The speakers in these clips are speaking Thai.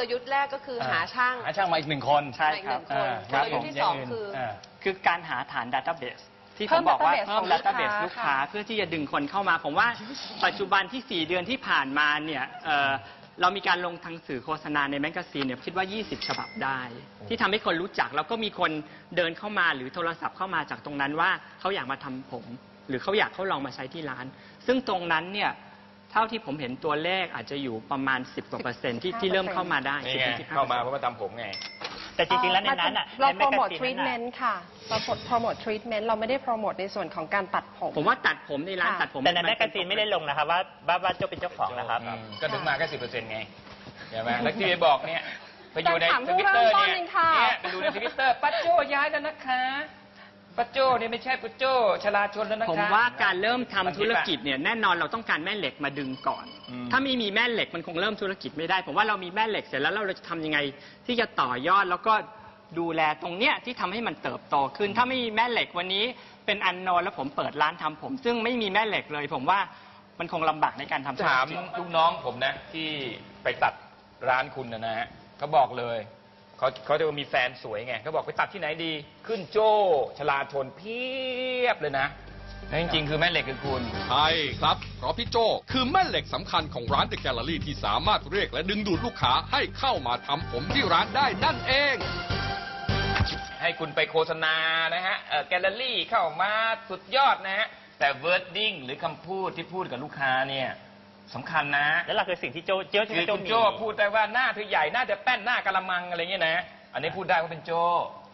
ลยุทธ์แรกก็คือหาช่าง หาช่างมาอีกหนึ่งคน ใช่มาอีกคหรับนึ่งคนอ่ากลยุทธ์ที่ครับสองผมคืออ่า คือการหาฐาน Database ที่ผเพิ่มมบอกว่า database เพิ่ม ของลูกค้า Database ลูกค้าค่ะ เพื่อที่จะดึงคนเข้ามา ผมว่าปัจจุบันที่ 4 เดือนที่ผ่านมาเนี่ยเอ่อเรามีการลงทางสื่อโฆษณาในแมกกาซีนเนี่ยคิดว่า 20 ฉบับได้ ที่ทำให้คนรู้จัก แล้วก็มีคนเดินเข้ามาหรือโทรศัพท์เข้ามาจากตรงนั้นว่าเขาอยากมาทำผม หรือเขาอยากเขาลองมาใช้ที่ร้าน ซึ่งตรงนั้นเนี่ย เท่าที่ผมเห็นตัวเลขอาจจะอยู่ประมาณ 10กว่าเปอร์เซ็นต์ที่ที่เริ่มเข้ามาได้นี่ไง10-15%เข้ามาเพราะมาทำผมไง แต่จริงๆแล้วในนั้นอะเราในโปรโมทแกทรีทเมนต์ค่ะ เราโปรโมททรีทเมนต์เราไม่ได้โปรโมทในส่วนของการตัดผม ผมว่าตัดผมในร้านค่ะตัดผมแต่ในแมกกาซีนไม่ได้ลงนะครับว่าว่าว่าโจเป็นเจ้าของนะครับอืมก็ถึงมาแค่สิบเปอร์เซ็นต์ไงใช่ไหมแล้วที่ไปบอกเนี่ยไปอยู่ในแต่ถามทวิตเตอร์ผู้เริ่มต้นเนี่ยเองค่ะ เนี่ยไปดูในทวิตเตอร์ป้าโจ้ย้ายแล้วนะคะ ป้าโจ้เนี่ยไม่ใช่ป้าโจ้ชลาชนแล้วนะคะผมว่าการเริ่มทำธุรกิจเนี่ยแน่นอนเราต้องการแม่เหล็กมาดึงก่อน อืม ถ้าไม่มีแม่เหล็กมันคงเริ่มธุรกิจไม่ได้ ผมว่าเรามีแม่เหล็กเสร็จแล้วเราจะทำยังไงที่จะต่อยอดแล้วก็ดูแลตรงเนี้ยที่ทำให้มันเติบโตขึ้น ถ้าไม่มีแม่เหล็กวันนี้เป็นอันนอนแล้วผมเปิดร้านทำผม ซึ่งไม่มีแม่เหล็กเลย ผมว่ามันคงลำบากในการทำธุรถามกิจ ลูกน้องผมนะที่ไปตัดร้านคุณนะนะฮะเขาบอกเลย เขาเขาจะมีแฟนสวยไงเขาบอกไปตัดที่ไหนดี ขึ้นโจ้ชลาชนเพียบเลยนะแล้วจริงๆ คือแม่เหล็กคือคุณ ใช่ครับ เพราะพี่โจคือแม่เหล็กสำคัญของร้านเดอะแกลเลอรี่ที่สามารถเรียกและดึงดูดลูกค้าให้เข้ามาทำผมที่ร้านได้นั่นเอง ให้คุณไปโฆษณานะฮะแกลเลอรี่เข้ามาสุดยอดนะฮะ แต่เวิร์ดดิ้งหรือคำพูดที่พูดกับลูกค้าเนี่ย สำคัญนะ แล้วเราคือสิ่งที่โจโจคือที่โจคุณมี โจ้พูดได้ว่าหน้าเธอใหญ่หน้าเธอแป้นหน้ากะละมังอะไรเงี้ยนะ อันนี้พูดได้ว่าเป็นโจ้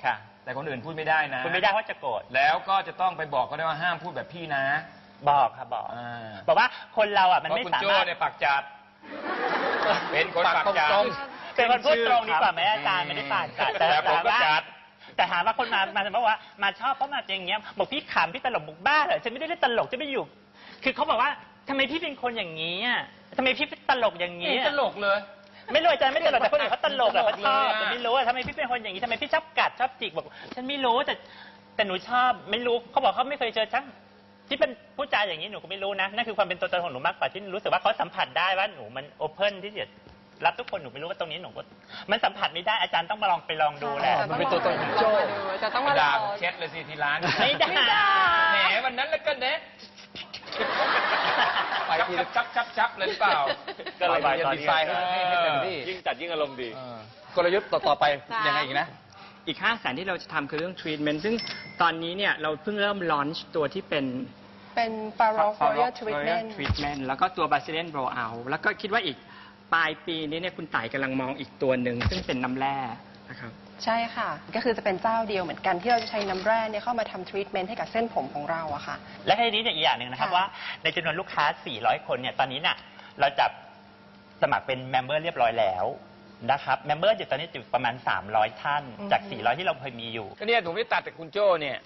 ค่ะ แต่คนอื่นพูดไม่ได้นะคุณไม่ได้เพราะจะโกรธ แล้วก็จะต้องไปบอกเขาด้วยว่าห้ามพูดแบบพี่นะบอกค่ะบอก อ่าบอกว่าคนเราอะมันเพราะไม่คุณสาโจ้มารถ เนี่ยปากจัด เป็นคนปากจัด ตรง เป็นคนพูดตรงดีกว่าไหมอาจารย์ไม่ได้ปากจัดแต่ผมก็ว่าจัด แต่หาว่าคนมามาบอกว่ามาชอบเพราะมาอย่างเงี้ยบอกพี่ขำพี่ตลกบุกบ้าเหรอฉันไม่ได้เล่นตลกจะไม่อยู่ คือเขาบอกว่า ทำไมพี่เป็นคนอย่างนี้อะทำไมพี่ตลกอย่างนี้นี่อะตลกเลย ไม่รู้อาจารย์ไม่ตลกแต่คนอื่นเขาตลกอะเขาชอบตลกเลยอะแต่ไม่รู้อะทำไมพี่เป็นคนอย่างนี้ทำไมพี่ชอบกัดชอบจิกบอกฉันไม่รู้แต่แต่หนูชอบไม่รู้เขาบอกเขาไม่เคยเจอช่างที่เป็นผู้จาอย่างนี้หนูก็ไม่รู้นะนั่นคือความเป็นตัวตนของหนูมากกว่าที่รู้สึกว่าเขาสัมผัสได้ว่าหนูมันโอเพนที่จะรับทุกคนหนูไม่รู้ว่าตรงนี้หนูก็มันสัมผัสไม่ได้อาจารย์ต้องมาลองไปลองดูแหละมันเป็นตัวตนของโจ้จะต้องไปมาด่าลผอมงเช็ดเลยสิที่ร้านไม่ได้ แหมวันนั้นแล้วก็เนะ ไปทีจับจับจับเลยหรือเปล่าก็ระบายตอนดีนี้ไซน์ให้ให้ให้เต็มที่ยิ่งจัดยิ่งอารมณ์ดี เออกลยุทธ์ต่อต่อไปยังไงอีกนะ อีก 5 0 0แสนที่เราจะทำคือเรื่อง treatment ซึ่งตอนนี้เนี่ยเราเพิ่งเริ่ม launch ตัวที่เป็น เป็น f a r o f o r i a treatment treatment แล้วก็ตัว Brazilian blowout แล้วก็คิดว่าอีกปลายปีนี้เนี่ยคุณต่ายกำลังมองอีกตัวหนึ่ง ซึ่งเป็นน้ำแร่นะครับ ใช่ค่ะ ก็คือจะเป็นเจ้าเดียวเหมือนกันที่เราจะใช้น้ำแร่เนี่ยเข้ามาทำทรีทเมนต์ให้กับเส้นผมของเราอะค่ะ และทีนี้เนี่ยอีกอย่างหนึ่งนะครับค่ะ ว่าในจำนวนลูกค้า 400 คนเนี่ยตอนนี้น่ะเราจับสมัครเป็นเมมเบอร์เรียบร้อยแล้วนะครับเมมเบอร์อยู่ตอนนี้อยู่ประมาณ 300 ท่าน จาก 400 ที่เราเคยมีอยู่ ก็เนี่ยผมไม่ตัดแต่คุณโจ้เนี่ย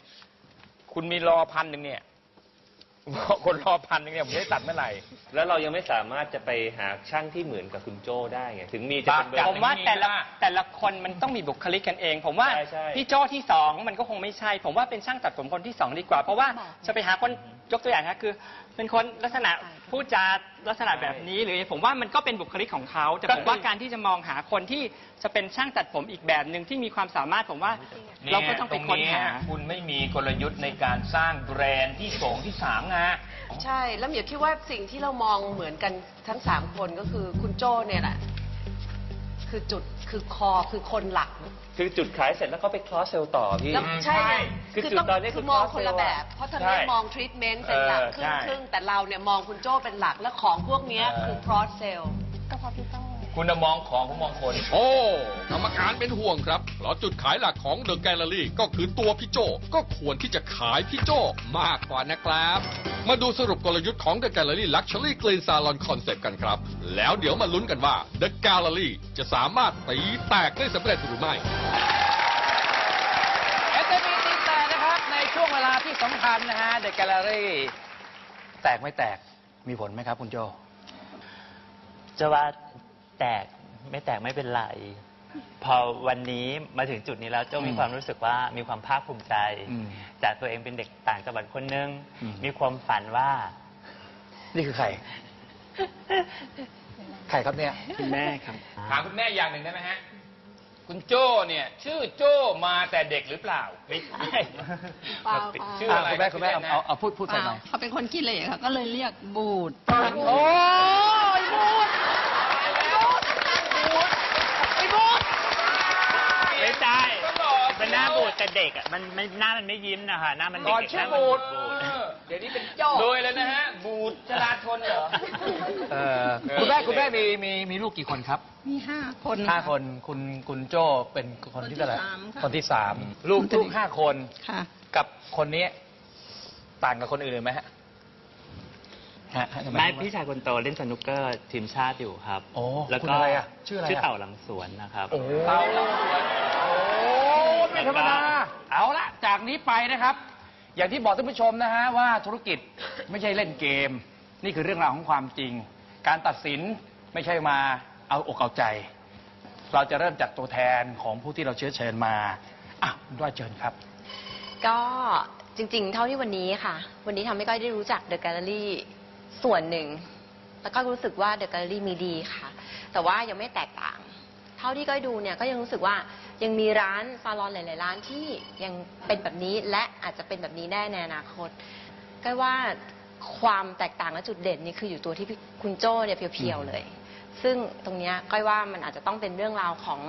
คุณมีรอพันหนึ่งเนี่ย คนรอพันหนึ่งเนี่ยผมจะได้ตัดเมื่อไหร่ แล้วเรายังไม่สามารถจะไปหาช่างที่เหมือนกับคุณโจ้ได้ไงถึงมีจะเป็นเบอปากจัดร์ ผมว่าแต่ละไม่มีว่าแต่ละคนมันต้องมีบุคลิกกันเอง ผมว่าใช่ใช่ พี่โจ้ที่สองมันก็คงไม่ใช่ ผมว่าเป็นช่างตัดผมคนที่สองดีกว่า เพราะว่าจะไปหาคน ยกตัวอย่างนะคือ เป็นคนลักษณะพูดจาลักษณะแบบนี้หรือผมว่ามันก็เป็นบุคลิกของเขาแต่ผมว่าการที่จะมองหาคนที่จะเป็นช่างตัดผมอีกแบบหนึ่งที่มีความสามารถผมว่าเราก็ต้องไปค้นหาตรงคุณไม่มีกลยุทธ์ในการสร้างแบรนด์ที่สองที่สามนะใช่ แล้วเหมียวคิดว่าสิ่งที่เรามองเหมือนกันทั้งสามคนก็คือคุณโจ้เนี่ยแหละ คือจุด คือคอคือคนหลัก คือจุดขายเสร็จแล้วก็ไปคลอสเซลต่อพี่ แล้วใช่ไงคือคือจุดต้องตอนนี้คืคืออมอง cross คนละ sale แบอะบเพราะทางนี้ใช่มองทรีทเมนต์เป็นหลักเออครึ่ใช่งครึ่งแต่เราเนี่ยมองคุณโจ้เป็นหลักและของพวกเนี้ยเออคือ cross sell ก็เพราะพี่โต้ คุณน่ะมองของผมมองคน โอ้ กรรมการเป็นห่วงครับ เพราะจุดขายหลักของเดอะแกลเลอรี่ก็คือตัวพี่โจ ก็ควรที่จะขายพี่โจมากกว่านะครับ มาดูสรุปกลยุทธ์ของ The Gallery Luxury Clean Salon Concept กันครับ แล้วเดี๋ยวมาลุ้นกันว่า The Gallery จะสามารถตีแตกได้สำเร็จหรือไม่เอสเอ็มตีแตกนะครับ ในช่วงเวลาที่สำคัญนะฮะ The Gallery แตกไม่แตกมีผลไหมครับคุณโจ จะว่า แตกไม่แตกไม่เป็นไร พอวันนี้มาถึงจุดนี้แล้วเจ้ามีอืมความรู้สึกว่ามีความภาคภูมิใจ อืมจากตัวเองเป็นเด็กต่างจังหวัดคนหนึงอืม มีความฝันว่า นี่คือใคร ใครครับเนี่ย คุณแม่ครับ ถามคุณแม่อย่างหนึ่งได้ไหมฮะ คุณโจ้เนี่ย ชื่อโจ้มาแต่เด็กหรือเปล่า ไม่ใช่เปล่าชื่ออะไรคุณแม่คุณแม่เอาเอาเอาพูดพูดเปใส่ล่าหน่อย เขาเป็นคนขี้เหร่ค่ะก็เลยเรียกบูด โอ้ยพูด ไม่ใช่ ก็บอก เป็นหน้าบูด แต่เด็กอะมันมันหน้ามันไม่ยิ้มนะคะหน้ามันเด็ก่อนกๆหชื่อน้ามันบูดบูดเออเดี๋ยวนี้เป็นโจ้โดยเลยนะฮะ บูดจราชนเหรอเอ่อคุณแม่คุณแม่มีมีมีลูกกี่คนครับมีห้าคนห้าคนคุณคุณโจ้เป็นคนที่เท่าไหร่คนที่สามค่ะคนที่สามลูกลูกห้าคนค่ะ กับคนนี้ต่างกับคนอื่นไหมฮะฮะทำแม่พี่ชายคนโตเล่นสนุกเกอร์ทีมชาติอยู่ครับโอ้แล้วคุณก็อะไรอะชื่ออะไรชื่ออะเต่าหลังสวนนะครับโอ้เต่าลังสวนโอ้ ไม่ธรรมดา เอาละจากนี้ไปนะครับ อย่างที่บอกท่านผู้ชมนะฮะว่าธุรกิจไม่ใช่เล่นเกม นี่คือเรื่องราวของความจริง การตัดสินไม่ใช่มาเอาอกเอาใจ เราจะเริ่มจากตัวแทนของผู้ที่เราเชื้อเชิญมาอะคุณด้อยเชิญครับ ก็จริงๆ เท่าที่วันนี้ค่ะ วันนี้ทำให้ก้อยได้รู้จักเดอะแกลเลอรี่ส่วนหนึ่ง แล้วก็รู้สึกว่าเดอะแกลเลอรี่มีดีค่ะ แต่ว่ายังไม่แตกต่าง เท่าที่ก้อยดูเนี่ยก็ยังรู้สึกว่า ยังมีร้านซาลอนหลาย ๆ ร้านที่ยังเป็นแบบนี้และอาจจะเป็นแบบนี้ได้ในอนาคตก้อยว่าความแตกต่างและจุดเด่นนี่คืออยู่ตัวที่พี่คุณโจ้เนี่ยเพียว ๆ เลย ซึ่งตรงเนี้ยก้อยว่ามันอาจจะต้องเป็นเรื่องราวของ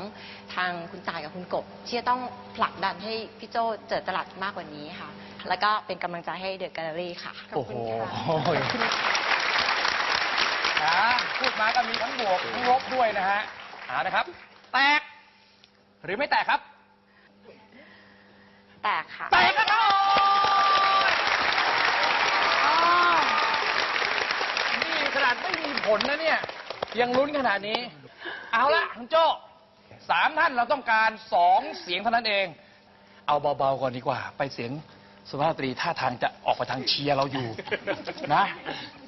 ทางคุณตายกับคุณกบที่จะต้องผลักดันให้พี่โจ้เจอตลาดมากกว่านี้ค่ะ แล้วก็เป็นกำลังใจให้เดอะแกลเลอรี่ค่ะโอ้โห นะพูดมาก็มีทั้งบวกทั้งลบด้วยนะฮะเอานะครับ แตก หรือไม่แตกครับ แตกค่ะแตกนะครับอ้าวนี่ขนาดไม่มีผลนะเนี่ย ยังลุ้นขนาดนี้ เอาละคุณโจ้สามท่านเราต้องการสองเสียงเท่านั้นเอง เอาเบาๆก่อนดีกว่า ไปเสียงสุภาพสตรีท่าทางจะออกไปทางเชียร์เราอยู่ นะ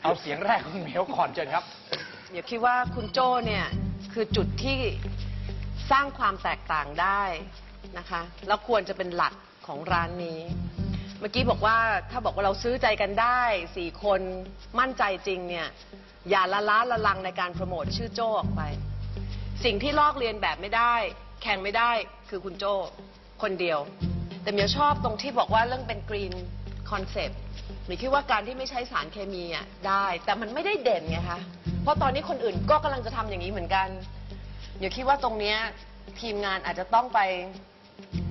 เอาเสียงแรกคุณเหมียวก่อนเชิญครับ เดี๋ยวคิดว่าคุณโจ้เนี่ย คือจุดที่ สร้างความแตกต่างได้นะคะ แล้วควรจะเป็นหลักของร้านนี้ เมื่อกี้บอกว่าถ้าบอกว่าเราซื้อใจกันได้สี่คนมั่นใจจริงเนี่ย อย่าละล้าละลังในการโปรโมทชื่อโจ้ออกไป สิ่งที่ลอกเรียนแบบไม่ได้ แข่งไม่ได้คือคุณโจ้คนเดียว แต่เมียชอบตรงที่บอกว่าเรื่องเป็นกรีนคอนเซปต์หมีคิดว่าการที่ไม่ใช้สารเคมีอะได้ แต่มันไม่ได้เด่นไงคะเพราะตอนนี้คนอื่นก็กำลังจะทำอย่างนี้เหมือนกัน เดี๋ยวคิดว่าตรงเนี้ยทีมงานอาจจะต้องไป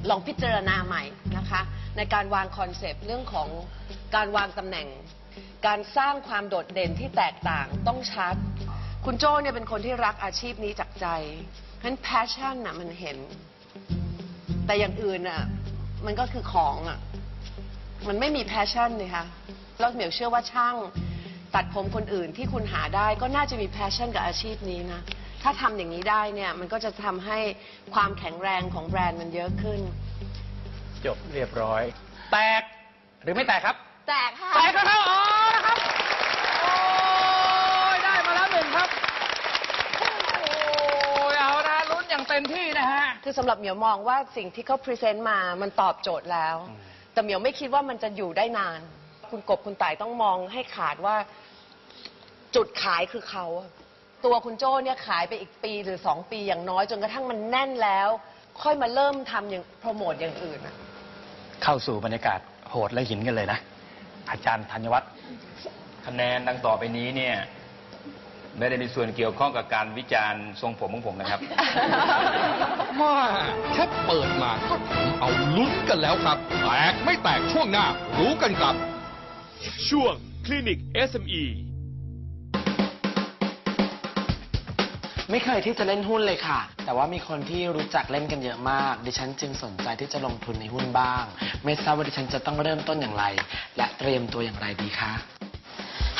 ลองพิจารณาใหม่นะคะ ในการวางคอนเซปต์เรื่องของการวางตำแหน่ง การสร้างความโดดเด่นที่แตกต่างต้องชัด คุณโจ้เนี่ยเป็นคนที่รักอาชีพนี้จากใจเพราะฉะนั้น passion น่ะมันเห็น แต่อย่างอื่นอะมันก็คือของอะ มันไม่มี passion เลยค่ะแล้วเหมียวเชื่อว่าช่าง ตัดผมคนอื่นที่คุณหาได้ก็น่าจะมี passion กับอาชีพนี้นะ ถ้าทำอย่างนี้ได้เนี่ย มันก็จะทำให้ความแข็งแรงของแบรนด์มันเยอะขึ้น จบเรียบร้อย แตกหรือไม่แตกครับ แตกค่ะ แตกนะครับอ๋อนะครับ โอ้ยได้มาแล้วหนึ่งครับ โอ้ยเอานะลุ้นอย่างเต็มที่นะฮะ คือสำหรับเหมียวมองว่าสิ่งที่เขาพรีเซนต์มามันตอบโจทย์แล้ว แต่เหมียวไม่คิดว่ามันจะอยู่ได้นาน คุณกบคุณต่ายต้องมองให้ขาดว่า จุดขายคือเขาอะ ตัวคุณโจ้เนี่ยขายไปอีกปีหรือสองปีอย่างน้อยจนกระทั่งมันแน่นแล้ว ค่อยมาเริ่มทำอย่างโปรโมทอย่างอื่นอะเข้าสู่บรรยากาศโหดและหินกันเลยนะ อาจารย์ธัญวัฒน์คะแนนดังต่อไปนี้เนี่ย ไม่ได้มีส่วนเกี่ยวข้องกับการวิจารณ์ทรงผมของผมนะครับ มาแค่เปิดมาก็ทำเอาลุ้นกันแล้วครับ แตกไม่แตกช่วงหน้า รู้กันครับ ช่วงคลินิก SME ไม่เคยที่จะเล่นหุ้นเลยค่ะ แต่ว่ามีคนที่รู้จักเล่นกันเยอะมาก ดิฉันจึงสนใจที่จะลงทุนในหุ้นบ้าง ไม่ทราบว่าดิฉันจะต้องเริ่มต้นอย่างไร และเตรียมตัวอย่างไรดีคะ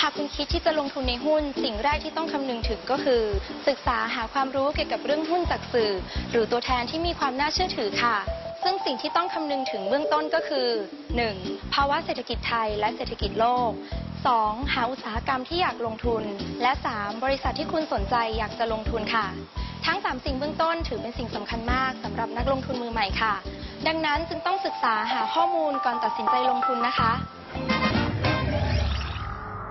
หากคุณคิดที่จะลงทุนในหุ้น สิ่งแรกที่ต้องคำนึงถึงก็คือ ศึกษาหาความรู้เกี่ยวกับเรื่องหุ้นจากสื่อ หรือตัวแทนที่มีความน่าเชื่อถือค่ะ ซึ่งสิ่งที่ต้องคำนึงถึงเบื้องต้นก็คือ 1. ภาวะเศรษฐกิจไทยและเศรษฐกิจโลก 2. หาอุตสาหกรรมที่อยากลงทุน และ 3. บริษัทที่คุณสนใจอยากจะลงทุนค่ะ ทั้ง 3 สิ่งเบื้องต้นถือเป็นสิ่งสำคัญมากสำหรับนักลงทุนมือใหม่ค่ะ ดังนั้นจึงต้องศึกษาหาข้อมูลก่อนตัดสินใจลงทุนนะคะ